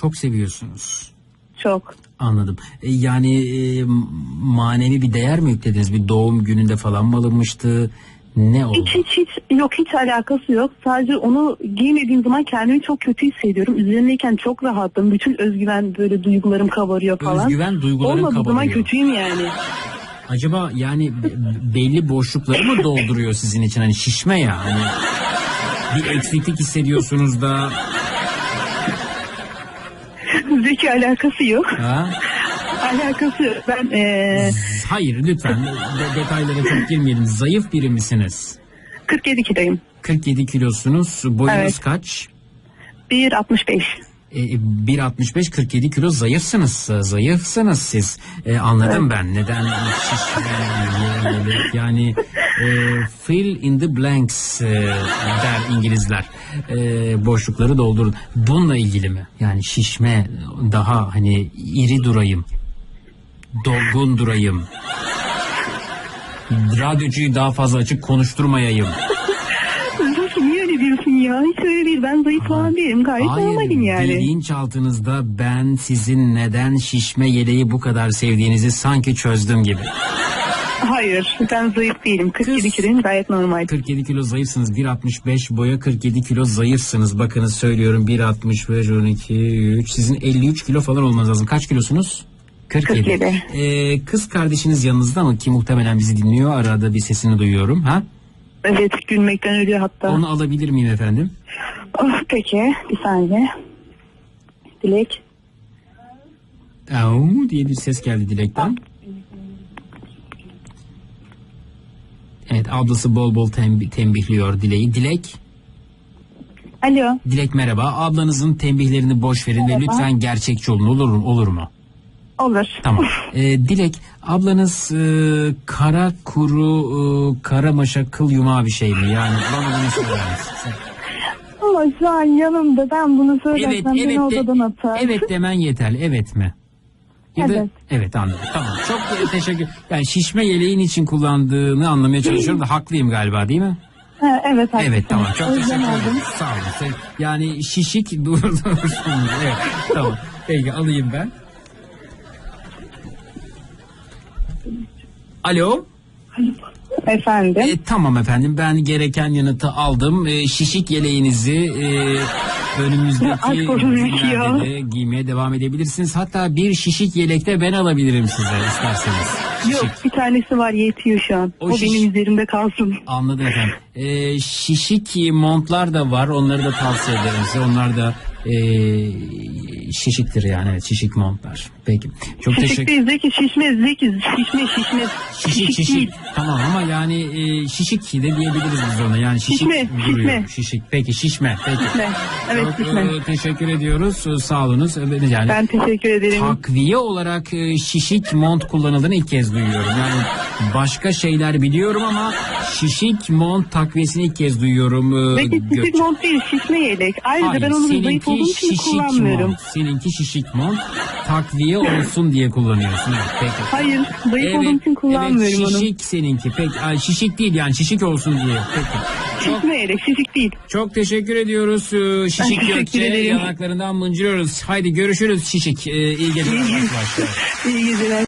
Çok seviyorsunuz. Çok. Anladım. E, yani e, manevi bir değer mi yüklediniz? Bir doğum gününde falan mı alınmıştı? Ne oldu? Hiç hiç hiç yok hiç alakası yok. Sadece onu giymediğim zaman kendimi çok kötü hissediyorum. Üzerindeyken çok rahattım. Bütün özgüven böyle duygularım kabarıyor falan. Özgüven duyguların Olmadığı zaman kabarıyor. kötüyüm yani. Acaba yani be- belli boşlukları mı dolduruyor sizin için? Hani şişme ya hani bir eksiklik hissediyorsunuz da Zeki alakası yok. ha? Alakası yok. Ben eee Hayır lütfen de- detaylara çok girmeyelim. Zayıf biri misiniz? 47 kiloyum. 47 kilosunuz. Boyunuz Evet. kaç? 1.65. E, 1.65 47 kilo zayıfsınız. Zayıfsınız siz. E, anladım ben. Neden yani e, fill in the blanks e, der İngilizler. E, boşlukları doldurun. Bununla ilgili mi? Yani şişme daha hani iri durayım. Dolgun durayım. Radyocuyu daha fazla açık konuşturmayayım. Öyle diyorsun ya? Hiç öyle değil. Ben zayıf falan değilim. Gayet normalim yani. bilinçaltınızda ben sizin neden şişme yeleği bu kadar sevdiğinizi sanki çözdüm gibi. Hayır. Ben zayıf değilim. 47 Kız. kiloyum. Gayet normal. 47 kilo zayıfsınız. 1.65 boya 47 kilo zayıfsınız. Bakınız söylüyorum 1.65 12 3 sizin 53 kilo falan olmanız lazım. Kaç kilosunuz? 47. 47. Ee, kız kardeşiniz yanınızda mı ki muhtemelen bizi dinliyor. Arada bir sesini duyuyorum. Ha? Evet gülmekten ölüyor hatta. Onu alabilir miyim efendim? Oh, peki bir saniye. Dilek. Au diye bir ses geldi Dilek'ten. Evet ablası bol bol tembi- tembihliyor Dilek'i. Dilek, Alo. Dilek merhaba. Ablanızın tembihlerini boş verin ve lütfen gerçekçi olun olur? Olur mu? Olur. Tamam. Ee, Dilek ablanız e, kara kuru e, kara maşa kıl yumağı bir şey mi? Yani bana bunu söyler misin? Ama şu an yanımda ben bunu Evet, söylersem evet, beni odadan atar. evet demen yeterli. Evet mi? Ya da, Evet. evet anladım. Tamam. Çok teşekkür. Yani şişme yeleğin için kullandığını anlamaya çalışıyorum da haklıyım galiba değil mi? Ha, evet haklısın. Evet tamam. Çok teşekkür ederim. Sağ olun. Yani şişik durdu. evet. Tamam. Peki alayım ben. Alo. Efendim. E, tamam efendim ben gereken yanıtı aldım. E, şişik yeleğinizi e, önümüzdeki günlerde de giymeye devam edebilirsiniz. Hatta bir şişik yelekte ben alabilirim size isterseniz. Yok Şişik. bir tanesi var yetiyor şu an. O O, şiş- benim üzerimde kalsın. Anladım efendim. E, şişik montlar da var. Onları da tavsiye ederim size. Onlar da e, şişiktir yani. Evet, şişik montlar. Peki. Çok Şişik teşekkür değil Zeki şişme Zeki şişme şişme. Şişik şişik. değil. Tamam ama yani e, şişik de diyebiliriz biz ona. Yani şişik Şişme, duruyor. şişme. Şişik. Peki şişme. Peki. Şişme. Evet Çok şişme. e, teşekkür ediyoruz. E, Sağ olunuz. E, Yani Ben teşekkür ederim. takviye olarak e, şişik mont kullanıldığını ilk kez duyuyorum. Yani başka şeyler biliyorum ama şişik mont takviyesini ilk kez duyuyorum. e, Zeki şişik Gökçe. mont değil şişme yelek. Ayrıca Hayır, ben onu zayıf olduğum için kullanmıyorum. mont. Seninki şişik mont. Takviye olsun diye kullanıyorsun. Evet, peki. Hayır zayıf olduğum için kullanmıyorum evet, onu. şişik seninki. Peki, ay, şişik değil yani şişik olsun diye. Peki. Çok, Şişme yelek şişik değil. çok teşekkür ediyoruz. Ee, Şişik Gökçe yanaklarından mıncırıyoruz. Haydi görüşürüz şişik. Ee, iyi geceler. İyi geceler.